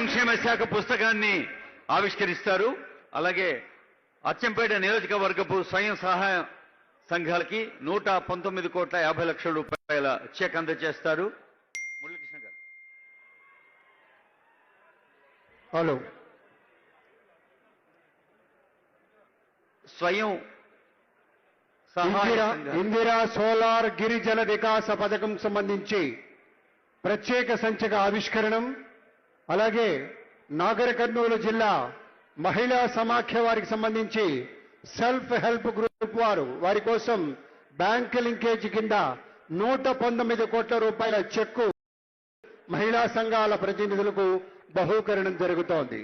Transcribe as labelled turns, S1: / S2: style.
S1: సంక్షేమ శాఖ పుస్తకాన్ని ఆవిష్కరిస్తారు. అలాగే అచ్చంపేట నియోజకవర్గపు స్వయం సహాయ సంఘాలకి నూట పంతొమ్మిది కోట్ల యాభై లక్షల రూపాయల చెక్ అందజేస్తారు. మురళీకృష్ణ గారు.
S2: హలో.
S1: స్వయం సహాయ
S2: ఇందిరా
S1: సంఘాలు.
S2: ఇందిరా సోలార్ గిరిజన వికాస పథకం సంబంధించి ప్రత్యేక సంచిక ఆవిష్కరణం. అలాగే నాగర్ కర్నూలు జిల్లా మహిళా సమాఖ్య వారికి సంబంధించి సెల్ఫ్ హెల్ప్ గ్రూప్ వారు వారి కోసం బ్యాంక్ లింకేజ్ కింద నూట పంతొమ్మిది కోట్ల రూపాయల చెక్కు మహిళా సంఘాల ప్రతినిధులకు బహూకరణం జరుగుతోంది.